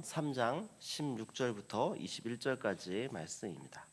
요한복음 3장 16절부터 21절까지의 말씀입니다.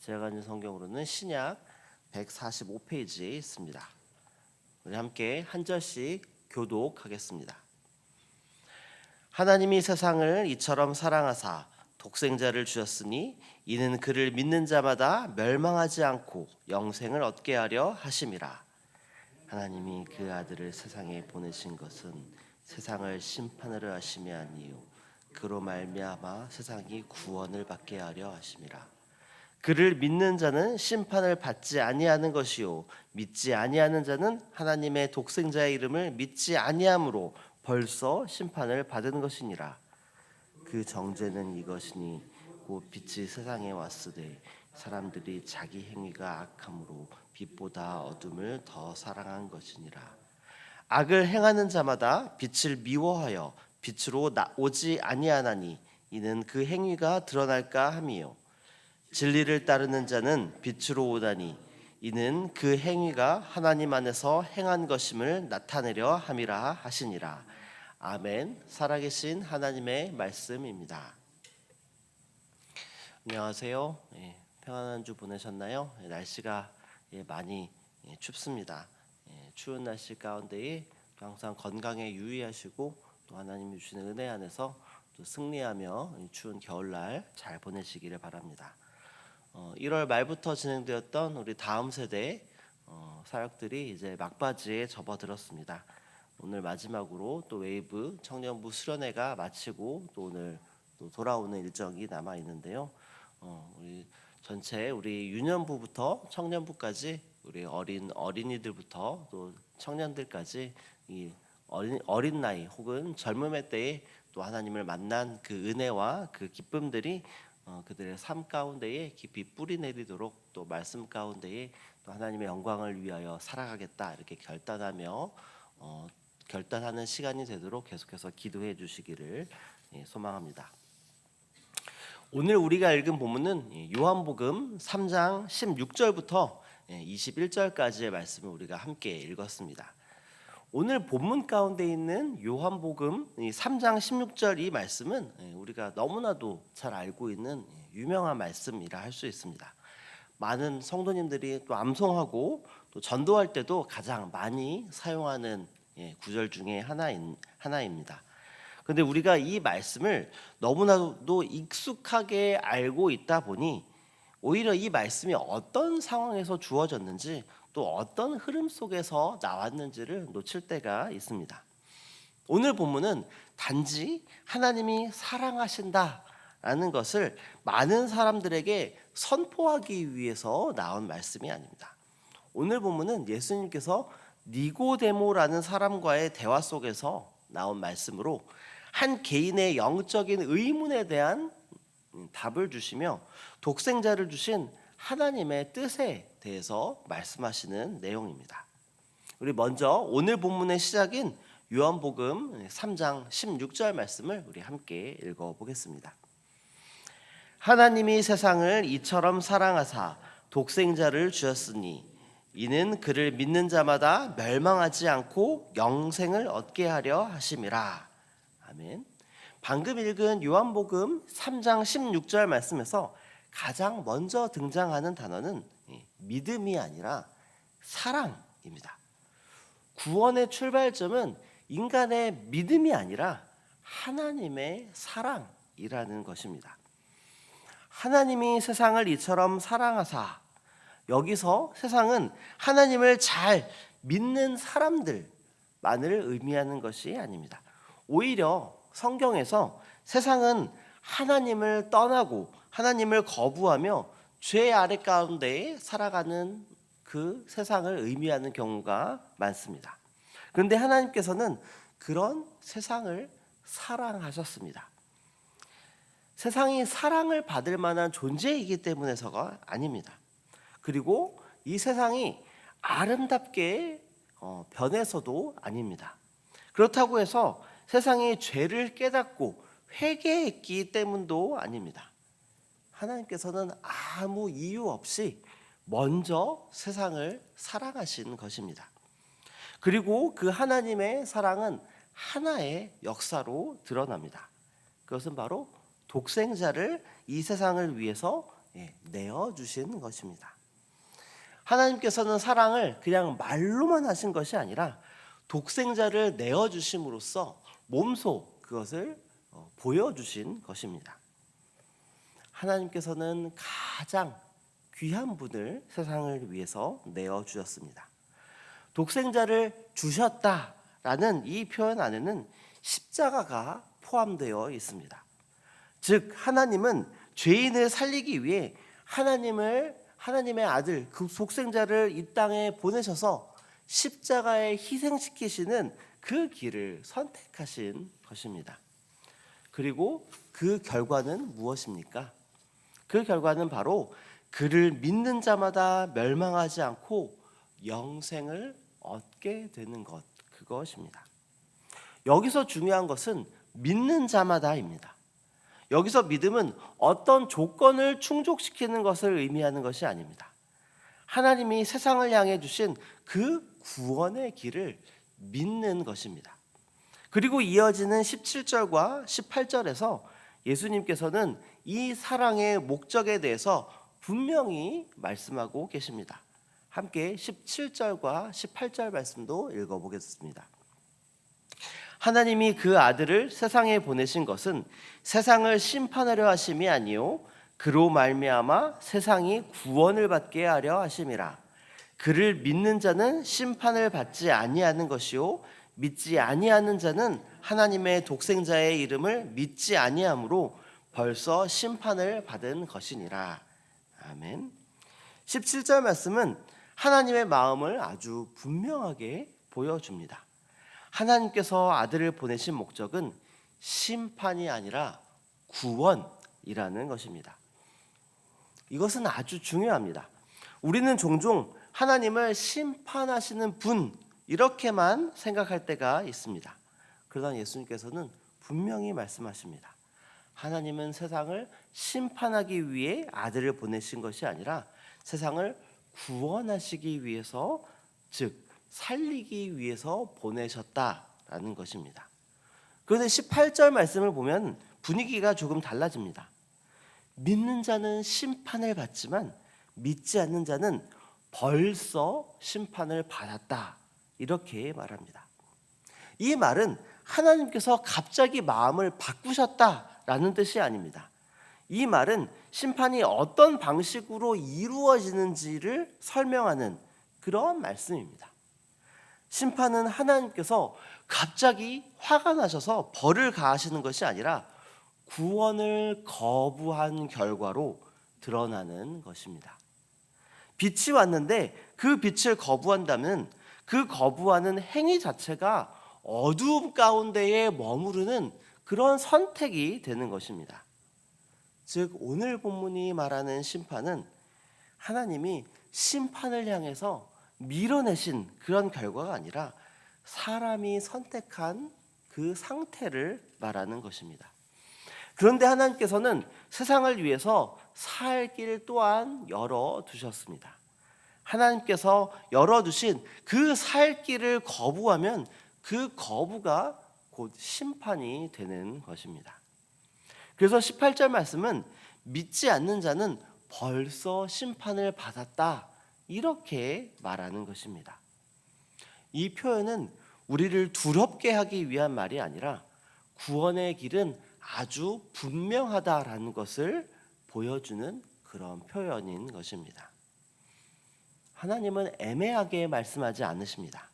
제가 가진 성경으로는 신약 145페이지에 있습니다. 우리 함께 한 절씩 교독하겠습니다. 하나님이 세상을 이처럼 사랑하사 독생자를 주셨으니 이는 그를 믿는 자마다 멸망하지 않고 영생을 얻게 하려 하심이라. 하나님이 그 아들을 세상에 보내신 것은 세상을 심판하려 하심이 아니요 그로 말미암아 세상이 구원을 받게 하려 하심이라. 그를 믿는 자는 심판을 받지 아니하는 것이요 믿지 아니하는 자는 하나님의 독생자의 이름을 믿지 아니함으로 벌써 심판을 받은 것이니라. 그 정죄는 이것이니 곧 빛이 세상에 왔으되 사람들이 자기 행위가 악함으로 빛보다 어둠을 더 사랑한 것이니라. 악을 행하는 자마다 빛을 미워하여 빛으로 나- 오지 아니하나니 이는 그 행위가 드러날까 함이요 진리를 따르는 자는 빛으로 오다니 이는 그 행위가 하나님 안에서 행한 것임을 나타내려 함이라 하시니라. 아멘. 살아계신 하나님의 말씀입니다. 안녕하세요. 예, 평안한 주 보내셨나요? 예, 날씨가 예, 많이 예, 춥습니다. 예, 추운 날씨 가운데에 또 항상 건강에 유의하시고 또 하나님이 주시는 은혜 안에서 또 승리하며 이 추운 겨울날 잘 보내시기를 바랍니다. 어, 1월 말부터 진행되었던 우리 다음 세대 어, 사역들이 이제 막바지에 접어들었습니다. 오늘 마지막으로 또 웨이브 청년부 수련회가 마치고 또 오늘 또 돌아오는 일정이 남아 있는데요. 어, 우리 전체 우리 유년부부터 청년부까지 우리 어린 어린이들부터 또 청년들까지 이 어린, 어린 나이 혹은 젊음의 때에 또 하나님을 만난 그 은혜와 그 기쁨들이 어, 그들의 삶 가운데에 깊이 뿌리 내리도록 또 말씀 가운데에 또 하나님의 영광을 위하여 살아가겠다 이렇게 결단하며 어, 결단하는 시간이 되도록 계속해서 기도해 주시기를 예, 소망합니다. 오늘 우리가 읽은 본문은 예, 요한복음 3장 16절부터 21절까지의 말씀을 우리가 함께 읽었습니다. 오늘 본문 가운데 있는 요한복음 3장 16절 이 말씀은 예, 우리가 너무나도 잘 알고 있는 예, 유명한 말씀이라 할 수 있습니다. 많은 성도님들이 또 암송하고 또 전도할 때도 가장 많이 사용하는 예, 구절 중에 하나인 하나입니다. 근데 우리가 이 말씀을 너무나도 익숙하게 알고 있다 보니 오히려 이 말씀이 어떤 상황에서 주어졌는지 또 어떤 흐름 속에서 나왔는지를 놓칠 때가 있습니다. 오늘 본문은 단지 하나님이 사랑하신다라는 것을 많은 사람들에게 선포하기 위해서 나온 말씀이 아닙니다. 오늘 본문은 예수님께서 니고데모라는 사람과의 대화 속에서 나온 말씀으로 한 개인의 영적인 의문에 대한 답을 주시며 독생자를 주신 하나님의 뜻에 대해서 말씀하시는 내용입니다. 우리 먼저 오늘 본문의 시작인 요한복음 3장 16절 말씀을 우리 함께 읽어 보겠습니다. 하나님이 세상을 이처럼 사랑하사 독생자를 주셨으니 이는 그를 믿는 자마다 멸망하지 않고 영생을 얻게 하려 하심이라. 아멘. 방금 읽은 요한복음 3장 16절 말씀에서 가장 먼저 등장하는 단어는 믿음이 아니라 사랑입니다. 구원의 출발점은 인간의 믿음이 아니라 하나님의 사랑이라는 것입니다. 하나님이 세상을 이처럼 사랑하사 여기서 세상은 하나님을 잘 믿는 사람들만을 의미하는 것이 아닙니다. 오히려 성경에서 세상은 하나님을 떠나고 하나님을 거부하며 죄 아래 가운데 살아가는 그 세상을 의미하는 경우가 많습니다. 그런데 하나님께서는 그런 세상을 사랑하셨습니다. 세상이 사랑을 받을 만한 존재이기 때문에서가 아닙니다. 그리고 이 세상이 아름답게 어, 변해서도 아닙니다. 그렇다고 해서 세상이 죄를 깨닫고 회개했기 때문도 아닙니다. 하나님께서는 아무 이유 없이 먼저 세상을 사랑하신 것입니다. 그리고 그 하나님의 사랑은 하나의 역사로 드러납니다. 그것은 바로 독생자를 이 세상을 위해서 예, 내어 주신 것입니다. 하나님께서는 사랑을 그냥 말로만 하신 것이 아니라 독생자를 내어 주심으로써 몸소 그것을 어, 보여 주신 것입니다. 하나님께서는 가장 귀한 분을 세상을 위해서 내어 주셨습니다. 독생자를 주셨다라는 이 표현 안에는 십자가가 포함되어 있습니다. 즉 하나님은 죄인을 살리기 위해 하나님을 하나님의 아들 그 독생자를 이 땅에 보내셔서 십자가에 희생시키시는 그 길을 선택하신 것입니다. 그리고 그 결과는 무엇입니까? 그 결과는 바로 그를 믿는 자마다 멸망하지 않고 영생을 얻게 되는 것 그것입니다. 여기서 중요한 것은 믿는 자마다입니다. 여기서 믿음은 어떤 조건을 충족시키는 것을 의미하는 것이 아닙니다. 하나님이 세상을 향해 주신 그 구원의 길을 믿는 것입니다. 그리고 이어지는 17절과 18절에서 예수님께서는 이 사랑의 목적에 대해서 분명히 말씀하고 계십니다. 함께 17절과 18절 말씀도 읽어보겠습니다. 하나님이 그 아들을 세상에 보내신 것은 세상을 심판하려 하심이 아니요 그로 말미암아 세상이 구원을 받게 하려 하심이라 그를 믿는 자는 심판을 받지 아니하는 것이요 믿지 아니하는 자는 하나님의 독생자의 이름을 믿지 아니하므로 벌써 심판을 받은 것이니라 아멘 17절 말씀은 하나님의 마음을 아주 분명하게 보여줍니다. 하나님께서 아들을 보내신 목적은 심판이 아니라 구원이라는 것입니다. 이것은 아주 중요합니다. 우리는 종종 하나님을 심판하시는 분 이렇게만 생각할 때가 있습니다. 그러나 예수님께서는 분명히 말씀하십니다. 하나님은 세상을 심판하기 위해 아들을 보내신 것이 아니라 세상을 구원하시기 위해서 즉 살리기 위해서 보내셨다라는 것입니다. 그런데 18절 말씀을 보면 분위기가 조금 달라집니다. 믿는 자는 심판을 받지만 믿지 않는 자는 벌써 심판을 받았다. 이렇게 말합니다. 이 말은 하나님께서 갑자기 마음을 바꾸셨다라는 뜻이 아닙니다. 이 말은 심판이 어떤 방식으로 이루어지는지를 설명하는 그런 말씀입니다. 심판은 하나님께서 갑자기 화가 나셔서 벌을 가하시는 것이 아니라 구원을 거부한 결과로 드러나는 것입니다. 빛이 왔는데 그 빛을 거부한다면 그 거부하는 행위 자체가 어두움 가운데에 머무르는 그런 선택이 되는 것입니다. 즉 오늘 본문이 말하는 심판은 하나님이 심판을 향해서 밀어내신 그런 결과가 아니라 사람이 선택한 그 상태를 말하는 것입니다. 그런데 하나님께서는 세상을 위해서 살 길 또한 열어 두셨습니다. 하나님께서 열어 두신 그 살 길을 거부하면 그 거부가 곧 심판이 되는 것입니다. 그래서 18절 말씀은 믿지 않는 자는 벌써 심판을 받았다. 이렇게 말하는 것입니다. 이 표현은 우리를 두렵게 하기 위한 말이 아니라 구원의 길은 아주 분명하다라는 것을 보여주는 그런 표현인 것입니다. 하나님은 애매하게 말씀하지 않으십니다.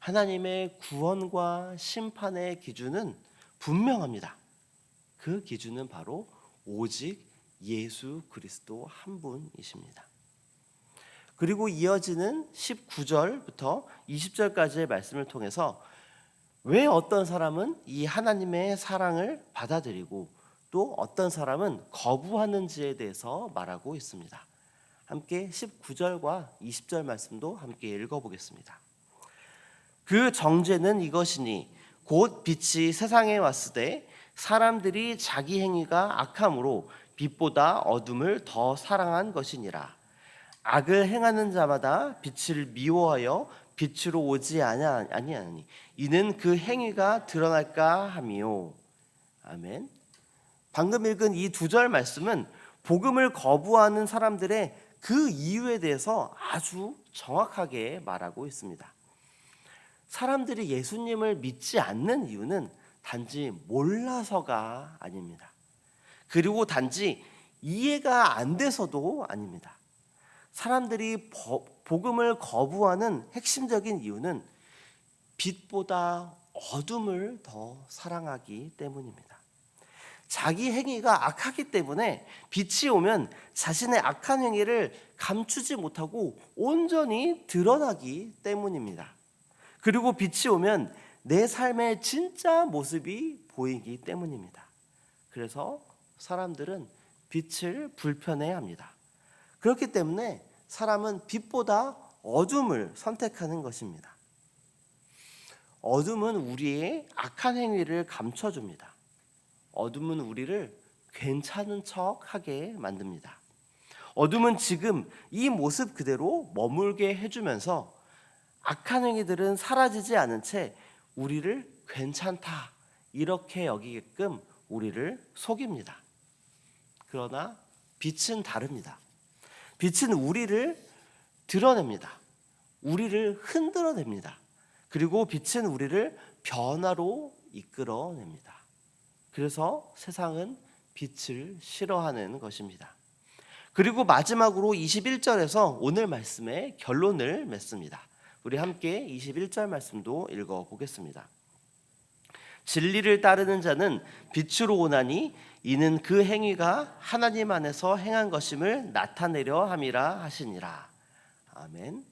하나님의 구원과 심판의 기준은 분명합니다. 그 기준은 바로 오직 예수 그리스도 한 분이십니다. 그리고 이어지는 19절부터 20절까지의 말씀을 통해서 왜 어떤 사람은 이 하나님의 사랑을 받아들이고 또 어떤 사람은 거부하는지에 대해서 말하고 있습니다. 함께 19절과 20절 말씀도 함께 읽어보겠습니다. 그 정죄는 이것이니 곧 빛이 세상에 왔을 때 사람들이 자기 행위가 악함으로 빛보다 어둠을 더 사랑한 것이니라. 악을 행하는 자마다 빛을 미워하여 빛으로 오지 아니하니 이는 그 행위가 드러날까 함이요. 아멘. 방금 읽은 이 두 절 말씀은 복음을 거부하는 사람들의 그 이유에 대해서 아주 정확하게 말하고 있습니다. 사람들이 예수님을 믿지 않는 이유는 단지 몰라서가 아닙니다. 그리고 단지 이해가 안 돼서도 아닙니다. 사람들이 버- 복음을 거부하는 핵심적인 이유는 빛보다 어둠을 더 사랑하기 때문입니다. 자기 행위가 악하기 때문에 빛이 오면 자신의 악한 행위를 감추지 못하고 온전히 드러나기 때문입니다. 그리고 빛이 오면 내 삶의 진짜 모습이 보이기 때문입니다. 그래서 사람들은 빛을 불편해 합니다. 그렇기 때문에 사람은 빛보다 어둠을 선택하는 것입니다. 어둠은 우리의 악한 행위를 감춰줍니다. 어둠은 우리를 괜찮은 척 하게 만듭니다. 어둠은 지금 이 모습 그대로 머물게 해주면서 악한 행위들은 사라지지 않은 채 우리를 괜찮다 이렇게 여기게끔 우리를 속입니다. 그러나 빛은 다릅니다. 빛은 우리를 드러냅니다. 우리를 흔들어냅니다. 그리고 빛은 우리를 변화로 이끌어냅니다. 그래서 세상은 빛을 싫어하는 것입니다. 그리고 마지막으로 21절에서 오늘 말씀의 결론을 맺습니다. 우리 함께 21절 말씀도 읽어 보겠습니다. 진리를 따르는 자는 빛으로 오나니 이는 그 행위가 하나님 안에서 행한 것임을 나타내려 함이라 하시니라. 아멘.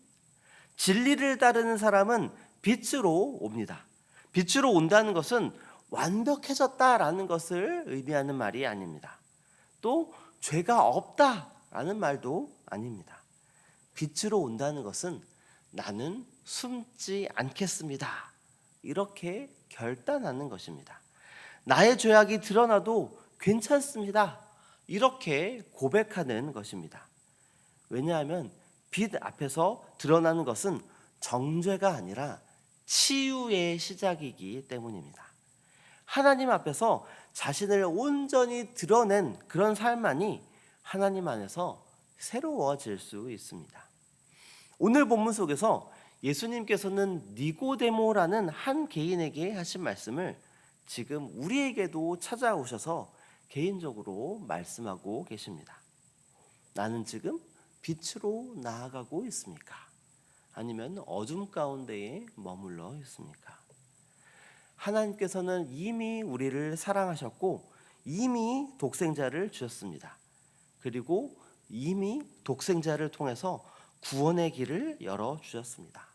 진리를 따르는 사람은 빛으로 옵니다. 빛으로 온다는 것은 완벽해졌다라는 것을 의미하는 말이 아닙니다. 또 죄가 없다라는 말도 아닙니다. 빛으로 온다는 것은 나는 숨지 않겠습니다. 이렇게 결단하는 것입니다. 나의 죄악이 드러나도 괜찮습니다. 이렇게 고백하는 것입니다. 왜냐하면 빛 앞에서 드러나는 것은 정죄가 아니라 치유의 시작이기 때문입니다. 하나님 앞에서 자신을 온전히 드러낸 그런 삶만이 하나님 안에서 새로워질 수 있습니다. 오늘 본문 속에서 예수님께서는 니고데모라는 한 개인에게 하신 말씀을 지금 우리에게도 찾아오셔서 개인적으로 말씀하고 계십니다. 나는 지금 빛으로 나아가고 있습니까? 아니면 어둠 가운데에 머물러 있습니까? 하나님께서는 이미 우리를 사랑하셨고 이미 독생자를 주셨습니다. 그리고 이미 독생자를 통해서 구원의 길을 열어 주셨습니다.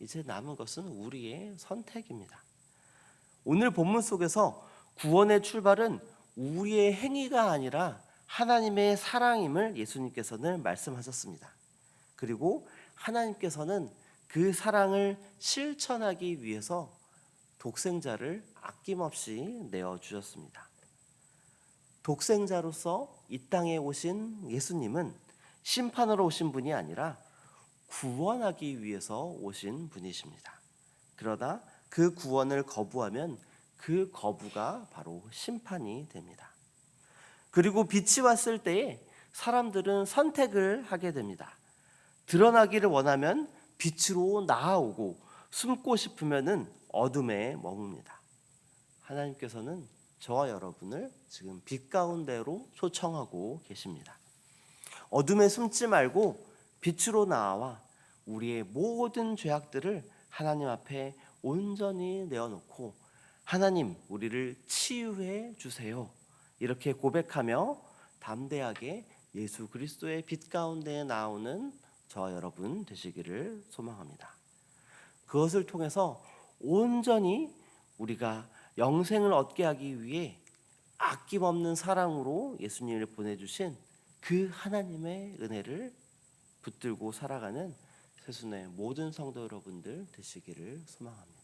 이제 남은 것은 우리의 선택입니다. 오늘 본문 속에서 구원의 출발은 우리의 행위가 아니라 하나님의 사랑임을 예수님께서는 말씀하셨습니다. 그리고 하나님께서는 그 사랑을 실천하기 위해서 독생자를 아낌없이 내어 주셨습니다. 독생자로서 이 땅에 오신 예수님은 심판으로 오신 분이 아니라 구원하기 위해서 오신 분이십니다. 그러다 그 구원을 거부하면 그 거부가 바로 심판이 됩니다. 그리고 빛이 왔을 때에 사람들은 선택을 하게 됩니다. 드러나기를 원하면 빛으로 나아오고 숨고 싶으면은 어둠에 머뭅니다. 하나님께서는 저와 여러분을 지금 빛 가운데로 초청하고 계십니다. 어둠에 숨지 말고 빛으로 나와 우리의 모든 죄악들을 하나님 앞에 온전히 내어놓고 하나님 우리를 치유해 주세요. 이렇게 고백하며 담대하게 예수 그리스도의 빛 가운데 나오는 저와 여러분 되시기를 소망합니다. 그것을 통해서 온전히 우리가 영생을 얻게 하기 위해 아낌없는 사랑으로 예수님을 보내주신 그 하나님의 은혜를 붙들고 살아가는 세순의 모든 성도 여러분들 되시기를 소망합니다.